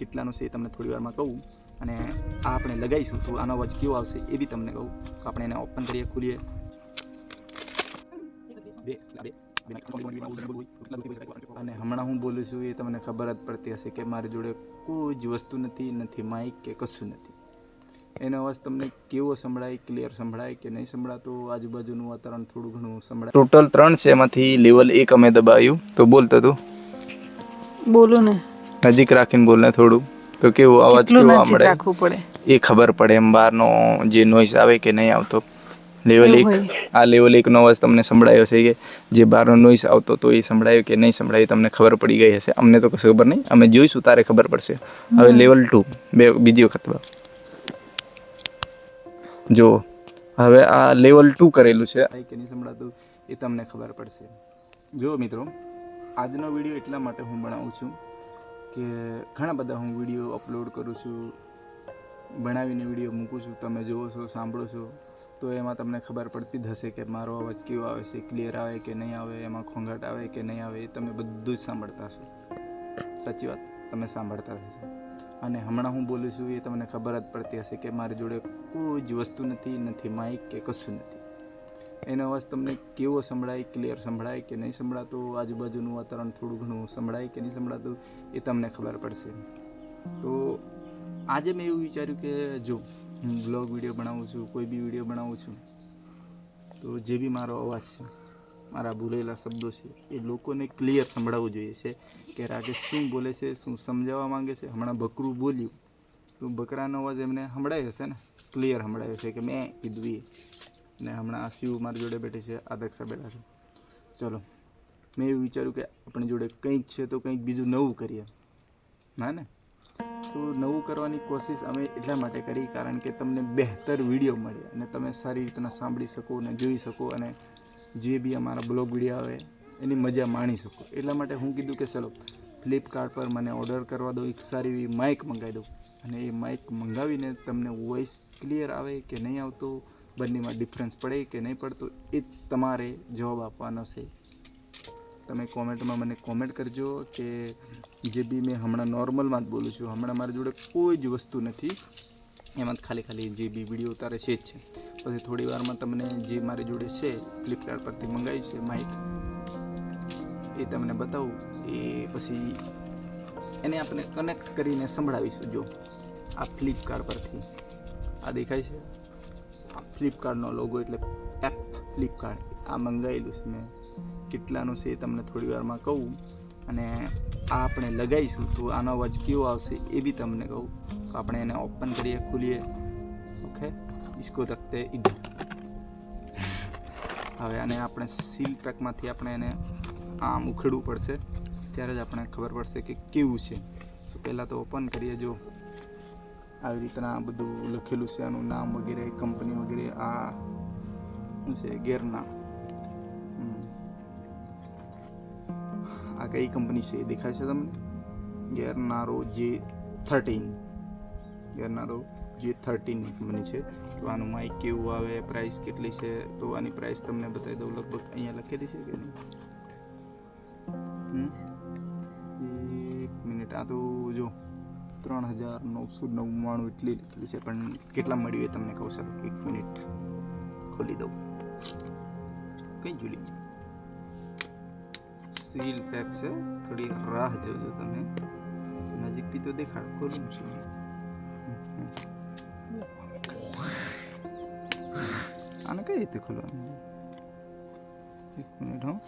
કેટલાનો છે એ તમને થોડી વારમાં કહું અને આ આપણે લગાવીશું તો આનો અવાજ કેવો આવશે એ બી તમને કહું તો આપણે એને ઓપન કરીએ ખોલીએ અને હમણાં હું બોલું છું એ તમને ખબર જ પડતી હશે કે મારી જોડે કોઈ જ વસ્તુ નથી નથી માઇક કે કશું નથી એનો અવાજ તમને કેવો સંભળાય ક્લિયર સંભળાય કે નહીં સંભળાતો આજુબાજુનું વાતાવરણ થોડું ઘણું સંભળાય ટોટલ ત્રણ છે એમાંથી લેવલ એક અમે દબાવ્યું તો બોલતો તું બોલું ને નજીક રાખીને બોલને થોડું. તો કેવો અવાજ કેવો પડે. એ ખબર પડે એમ બહારનો જે નોઈસ આવે કે નહીં આવતો. લેવલ એક. આ લેવલ એકનો અવાજ તમને સંભળાયો છે કે જે બહારનો નોઈસ આવતો તો એ સંભળાયો કે નહીં સંભળાયો તમને ખબર પડી ગઈ હશે. અમને તો કશું ખબર નહીં. અમે જોઈશું તારે ખબર પડશે. હવે લેવલ ટુ બે બીજી વખત. જો હવે આ લેવલ ટુ કરેલું છે. કે નહીં સંભળાતું એ તમને ખબર પડશે. જો મિત્રો આજનો વીડિયો એટલા માટે હું બનાવું છું કે ઘણા બધા હું વીડિયો અપલોડ કરું છું, બનાવીને વીડિયો મૂકું છું, તમે જુઓ છો, સાંભળો છો, તો એમાં તમને ખબર પડતી જ હશે કે મારો અવાજ કેવો આવે છે ક્લિયર આવે કે નહીં આવે, એમાં ખોંઘાટ આવે કે નહીં આવે, એ તમે બધું જ સાંભળતા હશો. સાચી વાત, તમે સાંભળતા હશો. અને હમણાં હું બોલું છું, એ તમને ખબર જ પડતી હશે કે મારી જોડે કોઈ જ વસ્તુ નથી નથી માઇક કે કશું નથી. એનો અવાજ તમને કેવો સંભળાય? ક્લિયર સંભળાય કે નહીં સંભળાતું? આજુબાજુનું વાતાવરણ થોડું ઘણું સંભળાય કે નહીં સંભળાતું? એ તમને ખબર પડશે. તો આજે મેં એવું વિચાર્યું કે જો હું બ્લોગ વીડિયો બનાવું છું, કોઈ બી વીડિયો બનાવું છું, તો જે બી મારો અવાજ છે, મારા ભૂલેલા શબ્દો છે, એ લોકોને ક્લિયર સંભળાવવું જોઈએ છે કે રાકેશ શું બોલે છે, શું સમજાવવા માંગે છે? હમણાં બકરું બોલ્યું. તો બકરાનો અવાજ એમને સંભળાયો હશે ને? ક્લિયર સંભળાયો છે કે મેં કીધું એ. ને હમણાં આ શિવ મારી જોડે બેઠી છે, આ દક્ષા બેઠા છે. ચલો, મેં એવું વિચાર્યું કે આપણી જોડે કંઈક છે તો કંઈક બીજું નવું કરીએ. ના ને? તો નવું કરવાની કોશિશ અમે એટલા માટે કરી કારણ કે તમને બહેતર વીડિયો મળે અને તમે સારી રીતના સાંભળી શકો અને જોઈ શકો અને જે બી અમારા બ્લોગ વીડિયો આવે એની મજા માણી શકો. એટલા માટે હું કીધું કે ચલો ફ્લિપકાર્ટ પર મને ઓર્ડર કરવા દો, એક સારી એવી માઇક મંગાવી દઉં અને એ માઇક મંગાવીને તમને વોઇસ ક્લિયર આવે કે નહીં આવતો બંનેમાં ડિફરન્સ પડે કે નહીં પડતો, એ તમારે જવાબ આપવાનો છે. તમે કોમેન્ટમાં મને કોમેન્ટ કરજો કે જે બી મેં હમણાં નોર્મલમાં જ બોલું છું, હમણાં મારી જોડે કોઈ જ વસ્તુ નથી. એમાં ખાલી ખાલી જે બી વીડિયો ઉતારે છે જ છે. પછી થોડી વારમાં તમને જે મારી જોડે છે ફ્લિપકાર્ટ પરથી મંગાવ્યું છે માઇક એ તમને બતાવું. એ પછી એને આપણે કનેક્ટ કરીને સંભળાવીશું જો, આ ફ્લિપકાર્ટ પરથી. આ દેખાય છે? ફ્લિપકાર્ટનો લોગો એટલે એપ ફ્લિપકાર્ટ આ મંગાવેલું છે મેં. કેટલાનું છે એ તમને થોડી વારમાં કહું. અને આ આપણે લગાવીશું તો આનો અવાજ કેવો આવશે એ બી તમને કહું. તો આપણે એને ઓપન કરીએ, ખોલીએ. ઓકે? ઇસકો રખતે ઇધર હવે આને આપણે સીલ પેકમાંથી આપણે એને આમ ઉખેડવું પડશે. ત્યારે જ આપણે ખબર પડશે કે કેવું છે. તો પહેલાં તો ઓપન કરીએ, જો. આવી રીતના બધું લખેલું છે આનું નામ વગેરે, કંપની વગેરે, આ શું છે, ગેરના. આ કઈ કંપની છે દેખાય છે તમને? ગેરનારો જે થર્ટીન. ગેરનારો જે થર્ટીનની કંપની છે. તો આનું માઇક કેવું આવે પ્રાઇસ કેટલી છે? તો આની પ્રાઇસ તમને બતાવી દઉં લગભગ અહીંયા લખેલી છે કે નહીં? એક મિનિટ આ તો જો ત્રણ હજાર નવસો નવ્વાણું એટલી લખેલી છે. પણ કેટલા મળ્યું એ તમને કહું સર? એક મિનિટ ખોલી દઉં. કઈ જોડી સીલ પેક છે. થોડી રાહ જોજો તમે. નજીકથી તો દેખાડ, ખોલું છું. આને કઈ રીતે ખોલવાનું? એક મિનિટ, હો.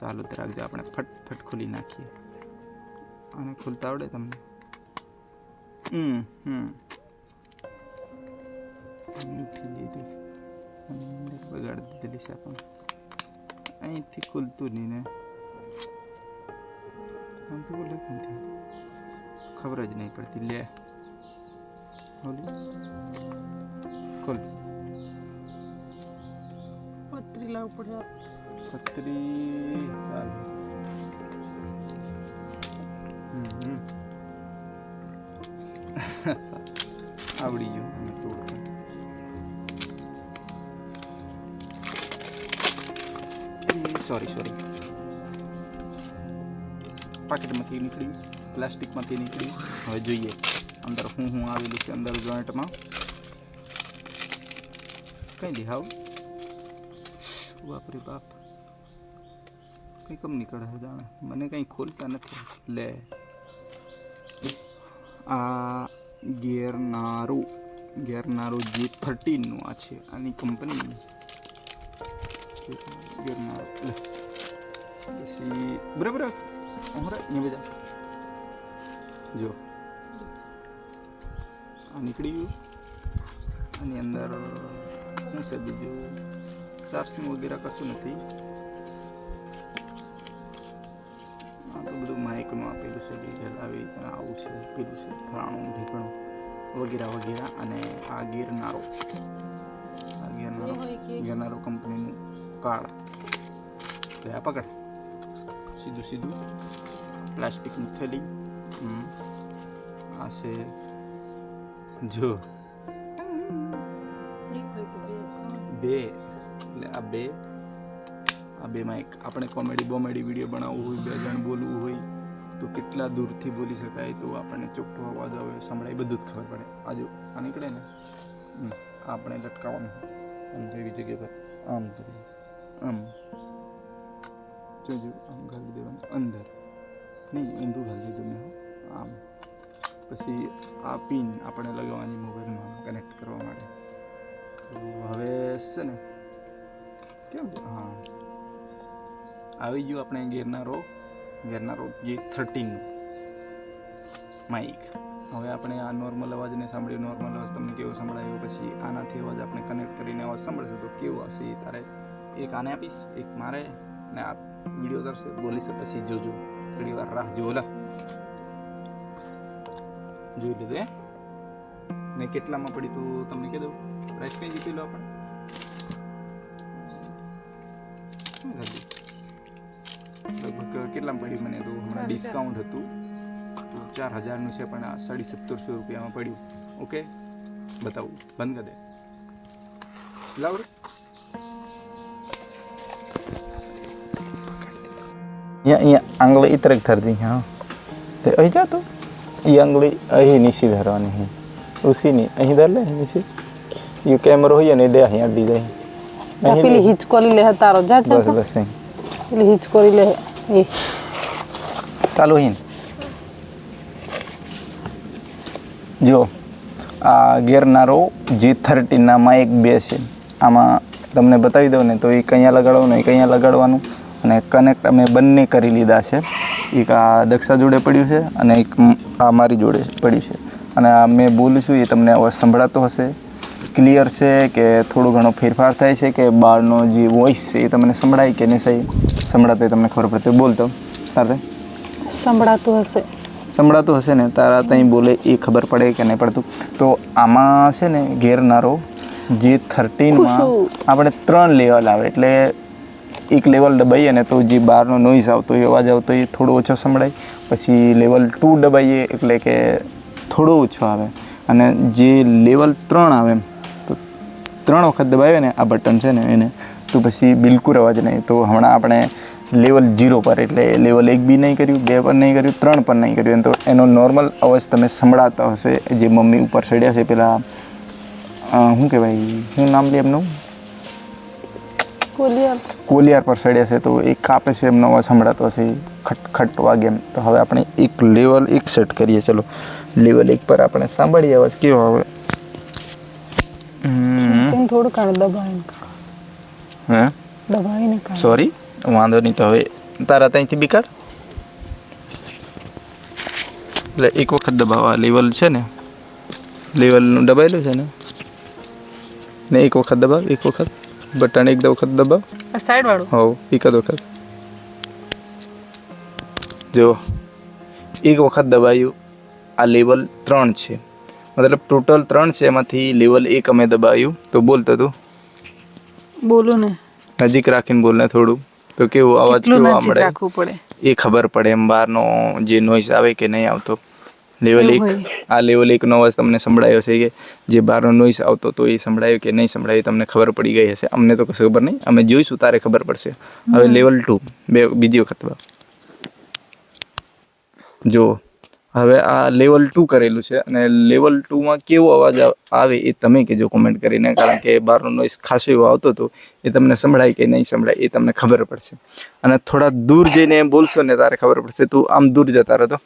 ચાલુ રાખજો. આપણે ફટફટ ખોલી નાખીએ. આને ખોલતા આવડે તમને? અને અંદર બગાડી દીધેલી છે આપણે અહીંથી ખુલતું નહીં ને. તો બોલે ક્યાંથી ખબર જ નહીં પડતી. લે. ખોલી ખોલ. પત્રી લાવવું પડે પત્રી ચાલે. હમ, હમ. આવડી ગયું મને તોડતા સોરી સોરી પાકેટમાંથી નીકળ્યું પ્લાસ્ટિકમાંથી નીકળી હવે જોઈએ અંદર શું શું આવેલું છે અંદર જોઈન્ટમાં કઈ દેખાવ બાપરે બાપ કંઈ કમ નીકળે છે જાણે મને કંઈ ખોલતા નથી લે આ ગેરનારું, ગેરનારો જી થર્ટીનનું આ છે, આની કંપની ગેરનારું પછી, બરાબર? હમણાં ને બધા. જો. આ નીકળી ગયું. આની અંદર શું છે બીજું? ચાર્જિંગ વગેરે કશું નથી. છે ડીઝલ આવી રીતના આવું છે પેલું છે ફલાણું ઢીકણું વગેરે વગેરે અને આ ગિરનારો. આ ગિરનારો ગિરનારો કંપનીનું કાર્ડ લે આ પકડ. સીધું સીધું. પ્લાસ્ટિકની થેલી. આ છે જો. બે. એટલે આ બે. આ બેમાં એક આપણે કોમેડી બોમેડી વીડિયો બનાવવું હોય બે જણ બોલવું હોય. તો કેટલા દૂરથી બોલી શકાય તો આપણને ચોખ્ખો અવાજ આવે, સંભળાય, બધું જ ખબર પડે. આજુ આ નીકળે ને? આપણે લટકાવવાનું આમ એવી જગ્યા પર. આમ કરી આમ. જોજો, આમ ઘાલી દેવાનું. અંદર. નહીં, ઊંધું ઘાલી દીધું મેં આમ. પછી આ પિન આપણે લગાવવાની મોબાઈલમાં કનેક્ટ કરવા માટે. તો હવે છે ને, કેમ? હા. આવી ગયું આપણે ગેરનારો ગેરનારો જે થર્ટીન માઇક હવે આપણે આ નોર્મલ અવાજને સાંભળ્યું. નોર્મલ અવાજ તમને કેવો સંભળાયો? પછી આનાથી અવાજ આપણે કનેક્ટ કરીને અવાજ સાંભળશું. તો કેવું એ તારે એક આને આપીશ? એક મારે ને આ વીડિયો કરશે. બોલીશે પછી જોજો. થોડી વાર રાહ જો લા. જોઈ લીધું એ ને કેટલામાં પડી તું તમને કહી દઉં? પ્રાઇસ કઈ જીતી લો આપણે? લગભગ કેટલામાં પડી મને તો? હમણાં ડિસ્કાઉન્ટ હતું. તો ચાર હજારનું છે પણ આ સાડી સત્તરસો રૂપિયામાં પડ્યું. ઓકે? બતાવું. બંધ કરી દે. લાવ અહીંયા આંગળી ઇતરેક ધરતી હા. તે અહીં જા તું. એ આંગળી અહીં નીચી ધરવાની હી ઉસી ની અહીં ધર લે નીચી. યુ કેમેરો હોય ને દે અહીં અડી જાય પેલી હિચકોલી લે તારો. જા બસ બસ અહીં. হিট ચાલો હિન જો આ ગેરનારો જી થર્ટીનામાં એક બે છે આમાં તમને બતાવી દઉં ને તો એ અહીંયા લગાડવાનું એ અહીંયા લગાડવાનું અને કનેક્ટ અમે બંને કરી લીધા છે। એક આ દક્ષા જોડે પડ્યું છે અને એક આ મારી જોડે પડ્યું છે। અને આ મેં બોલું છું, એ તમને અવાજ સંભળાતો હશે। ક્લિયર છે કે થોડો ઘણો ફેરફાર થાય છે કે બહારનો જે વોઇસ છે એ તમને સંભળાય કે નહીં સહી સંભળાતો એ તમને ખબર પડતી બોલતો તારે? સંભળાતું હશે. સંભળાતું હશે ને? તારા ત્યાં બોલે એ ખબર પડે કે નહીં પડતું? તો આમાં છે ને ઘેરનારો જે થર્ટીનમાં આપણે ત્રણ લેવલ આવે. એટલે એક લેવલ દબાઈએ ને તો જે બહારનો નોઈઝ આવતો હોય અવાજ આવતો હોય એ થોડો ઓછો સંભળાય. પછી લેવલ ટુ દબાઈએ એટલે કે થોડો ઓછો આવે. અને જે લેવલ ત્રણ આવે તો ત્રણ વખત દબાવે ને આ બટન છે ને એને તો પછી બિલકુલ અવાજ નહીં. તો હમણાં આપણે લેવલ જીરો પર એટલે લેવલ એક બી નહીં કર્યું બે પર નહીં કર્યું ત્રણ પર નહીં કર્યું. તો એનો નોર્મલ અવાજ તમે સંભળાતા હશે જે મમ્મી ઉપર ચડ્યા છે પેલા શું કહેવાય શું નામ લે એમનું? કોલિયર. કોલિયાર પર ચડ્યા છે તો એ કાપે છે એમનો અવાજ સંભળાતો હશે ખટ ખટ વાગે એમ. તો હવે આપણે એક લેવલ એક સેટ કરીએ ચલો. લેવલ એક પર આપણે સાંભળીએ અવાજ કેવો આવે. થોડું કાઢ દબાવીને કાઢ. હે? દબાવીને કાઢ. સોરી વાંધો નહીં તો હવે તારા ત્યાંથી બી કાઢ એટલે એક વખત દબાવવા લેવલ છે ને લેવલનું દબાયેલું છે ને ને એક વખત દબાવ એક વખત બટન એક વખત દબાવ. સાઈડ વાળું? હોવ એક જ વખત. જો એક વખત દબાયું આ લેવલ ત્રણ છે. મતલબ ટોટલ ત્રણ છે એમાંથી લેવલ એક અમે દબાયું. તો બોલતો તું બોલું ને. નજીક રાખીને બોલને થોડું. તો કેવું અવાજ કેવો મળે પડે? એ ખબર પડે એમ બહારનો જે નોઈસ આવે કે નહીં આવતો. લેવલ એક. આ લેવલ એકનો અવાજ તમને સંભળાયો છે કે જે બહારનો નોઈસ આવતો તો એ સંભળાયો કે નહીં સંભળાયો તમને ખબર પડી ગઈ હશે. અમને તો કશું ખબર નહીં. અમે જોઈશું તારે ખબર પડશે. હવે લેવલ ટુ બે બીજી વખત. જો હવે આ લેવલ ટુ કરેલું છે અને લેવલ ટુમાં કેવો અવાજ આવ- એ તમે કહેજો કોમેન્ટ કરીને. કારણ કે બહારનો નોઈસ ખાસો એવો આવતો હતો એ તમને સંભળાય કે નહીં સંભળાય એ તમને ખબર પડશે. અને થોડા દૂર જઈને એમ બોલશો ને તારે ખબર પડશે. તું આમ દૂર જતા રહો તો.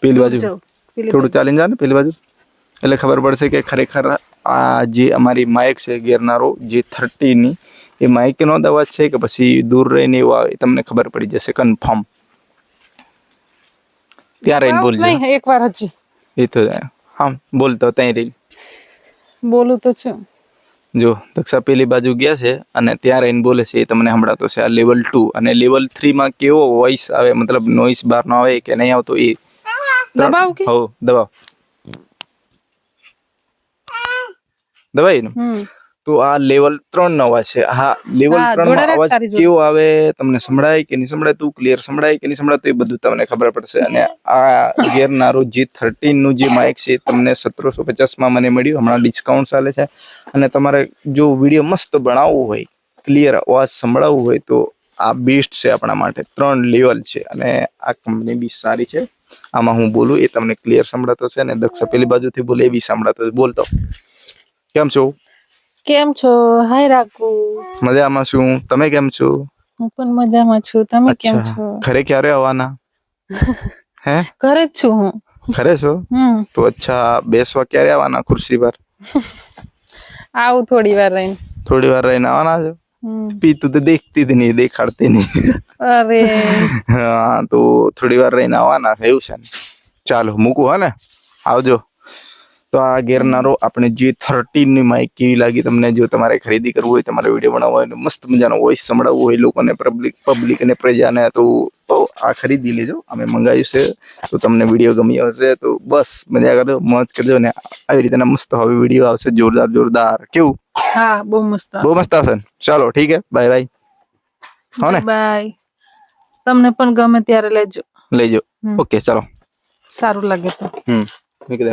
પેલી બાજુ. થોડું ચાલીને જા ને પેલી બાજુ. એટલે ખબર પડશે કે ખરેખર આ જે અમારી માઇક છે ગેરનારો જે થર્ટીની એ માઇકનો જ અવાજ છે કે પછી દૂર રહીને એવો આવે તમને ખબર પડી જશે. કન્ફર્મ ત્યાં રહીને બોલજો. નહીં એક વાર હજી એ તો હા બોલતો ત્યાં રહી. બોલું તો છું. જો દક્ષા પેલી બાજુ ગયા છે અને ત્યાં રહીને બોલે છે એ તમને સંભળાતો છે આ લેવલ ટુ અને લેવલ થ્રીમાં કેવો વોઇસ આવે મતલબ નોઇસ બહારનો આવે કે નહીં આવતો એ. દબાવ કે? હો દબાવ. દબાઈ ને હમ. તો આ લેવલ ત્રણ નવા છે. હા લેવલ ત્રણ જોડે અવાજ. કેવો આવે તમને સંભળાય કે નહીં સંભળાય? તું ક્લિયર સંભળાય કે નહીં સંભળાય તો એ બધું તમને ખબર પડશે. અને આ ગેરનારું જી થર્ટીનનું જે માઇક છે તમને સત્તરસો પચાસમાં મને મળ્યું. હમણાં ડિસ્કાઉન્ટ ચાલે છે. અને તમારે જો વીડિયો મસ્ત બનાવવો હોય ક્લિયર અવાજ સંભળાવવું હોય તો આ બેસ્ટ છે આપણા માટે. ત્રણ લેવલ છે. અને આ કંપની બી સારી છે. આમાં હું બોલું એ તમને ક્લિયર સંભળાતો છે અને દક્ષ પેલી બાજુથી બોલે એ બી સંભળાતો બોલતો. કેમ છો? કેમ છો? હાય રાખુ મજામાં છું. તમે કેમ છો? હું પણ મજામાં છું. તમે કેમ છો? ઘરે ક્યારે આવવાના? હે? ઘરે જ છું હું. ઘરે છો? તો અચ્છા બેસવા ક્યારે આવવાના ખુરશી પર? આવું થોડી વાર રહીને. થોડી વાર રહીને આવવાના છો. પીતું તો દેખતી જ નહીં દેખાડતી નહીં. અરે. હા તો થોડી વાર રહીને આવવાના એવું છે ને. ચાલો મૂકું હે ને? આવજો. તો આ ગેરનારો આપણે જે થર્ટીનની માઇક કેવી લાગી તમને? જો તમારે ખરીદી કરવું હોય તમારે વીડિયો બનાવવો હોય મસ્ત મજાનો વોઇસ સંભળાવવું હોય લોકોને પબ્લિક પબ્લિક અને પ્રજાને તો તો આ ખરીદી લેજો. અમે મંગાવ્યું છે. તો તમને વીડિયો ગમ્યો હશે તો બસ મજા કરજો મોજ કરજો ને આવી રીતે મસ્ત હવે વીડિયો આવશે. જોરદાર જોરદાર. કેવું? હા બહુ મસ્ત બહુ મસ્ત આવશે. ચાલો ઠીક હે. બાય બાય હો ને બાય તમને પણ ગમે ત્યારે લેજો. લેજો. ઓકે ચાલો. સારું લાગે તો. હમ. મૂકી દે